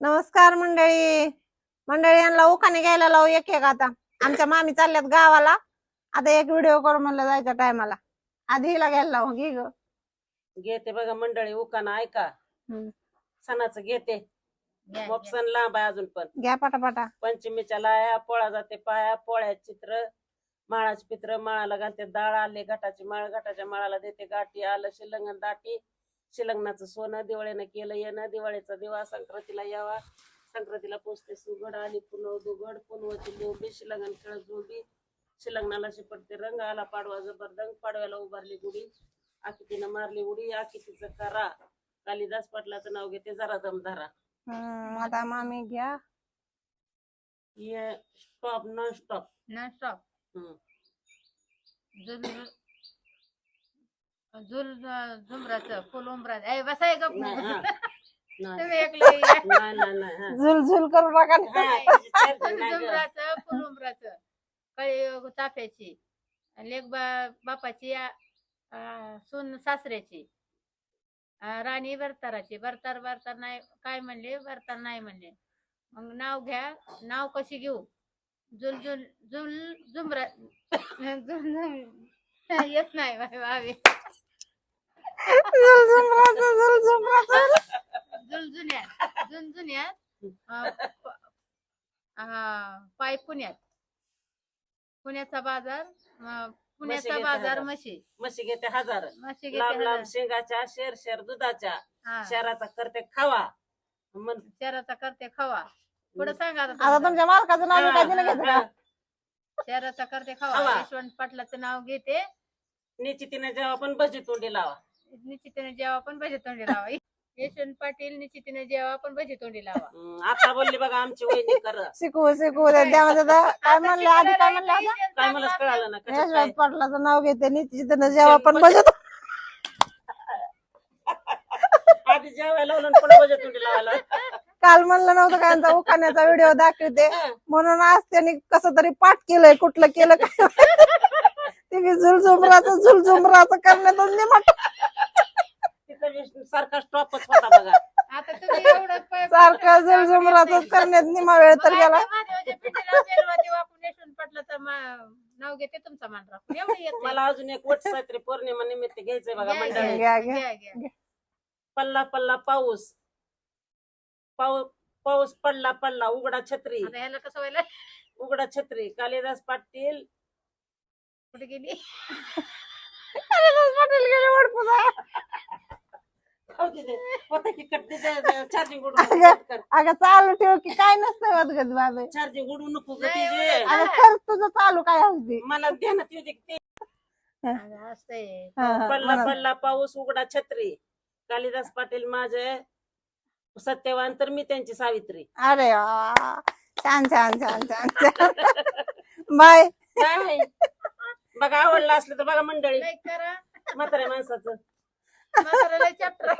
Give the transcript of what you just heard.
नमस्कार मंडळी. मंडळी यांना उखाणे घ्यायला लावू एक एक आता. आमच्या मामी चालल्यात गावाला. आता एक व्हिडिओ करू म्हणलं जायच्या टायमाला आधी हिला घ्यायला लावू घे ग. घेते बघा मंडळी उकाना ऐका. हम्म. सणाचं घेते. मग. सण लांब आहे अजून पण. घ्या पटापटा. पंचमीच्या लाया पोळा जाते पाया पोळ्या चित्र. माळाचे पित्र माळाला घालते डाळ आले घाटाची माळ घाटाच्या माळाला देते गाठी आलं शिलंगण दाटी. शिलंगणाचं सोनं दिवाळीनं केलं येणं दिवाळीचा दिवा संक्रांतीला यावा. संक्रांतीला पोचते सुगड आली पुनव दुगड पुनवची लोबी शिलंगण खेळ जोडी शिलंगणाला शिपटते रंग आला पाडवा जबरदंग पाडव्याला उभारली गुढी. आकितीनं मारली उडी आकितीचं करा. कालिदास पाटलाचं नाव घेते जरा दमधारा आता मामी घ्या. ये स्टॉप नॉन स्टॉप Non-stop. झुल झुल झुमराचं फुल उमराचं ए बसाय गप नाही. नाही. तुम्ही ऐकलं या. नाही, नाही, नाही, हा. झुल झुल करू नका. हा, चर्चा फुल नाही गं. झुमराचं फुल उमराचं कळी चाफ्याची. लेख बा बापाची आ- आ, सून सासऱ्याची. आ, राणी बरताराची बरतार बरतार नाही काय म्हणले? बरतार नाही म्हणले. मग नाव घ्या. नाव कशी घेऊ? जुल जुल जुल झुमरा झुम- येत नाही बाई भाभी झुल झुमराचं, झुल झुमराचं. झुंझुन्यात झुंझुन्यात हा, पाय पुण्यात. पुण्याचा बाजार अं, पुण्याचा घेते बाजार हजार. म्हशी. म्हशी घेते हजार. म्हशी घेते लांब लांब. शेंगाच्या शेर शेर दुधाच्या. शहराचा करते खावा. मन शहराचा करते खवा. पुढे सांगा आता आता तुमचं. तुमच्या मालकाचं नाव. का शहराचा करते खवा. खवा. यशवंत पाटलाचं नाव घेते. निश्चितीने जेव्हा पण भजी तोंडी लावा. निश्चितीने जेव्हा पण भजी तोंडी लावा. यशवंत पाटील निश्चितीने जेव्हा पण भजी तोंडी लावा. हम्म, आता बोलली बघा आमची वहिनी कर शिकवू शिकवू द्या त्यामध्ये आता काय आता म्हणले आधी काय म्हणले? काय मलाच कळालं ना कशात काय. यशवंत पाटलाचं नाव घेते निश्चित जेव्हा पण बजेट आधी जेवायला लावलं आणि पुन्हा लावायला. काल म्हणलं नव्हतं काय यांचा उखाण्याचा व्हिडिओ दाखवते? म्हणून आज त्यांनी कसं तरी पाठ केलंय कुठलं केलं काय ते मी झुलझुमराचं झुलझुमराचं करण्यातच निमट तिथं सारखा स्टॉपच होता बघा. आता तुम्ही एवढं प- सारखं झुलझुमराचं करण्यात निमा वेळ तर गेला. आता महादेवाच्या पिंडीला मा- नाव घेते तुमचा मान राखून. एवढं येत मला अजून एक वट सावित्री पौर्णिमा निमित्त घ्यायचंय बघा घ्या, मंडळी. घ्या, घ्या, घ्या. घ्या, घ्या. पल्ला पल्ला पाऊस. पाऊस पाऊस पडला पडला उघडा छत्री. आता ह्याला कसं व्हायला? उघडा छत्री. कालिदास पाटील. कुठे गेली? पाटील गेले वडपूजा. चार्जिंग अगं अगं चालू ठेव की काय नसतं होत गं बाबे. चार्जिंग उडू नको ग नाही, अगं कर तुझं चालू काय असते मला ध्यानात की ते. असतंय. पडला पडला पाऊस उघडा छत्री. कालिदास पाटील माझे. सत्यवान तर मी त्यांची सावित्री. अरे वा. छान छान छान छान छान. बाय. काय बघा आवडलं असलं तर बघा मंडळी. लाईक करा. म्हाताऱ्या माणसाचं. म्हाताऱ्याला चॅप्टर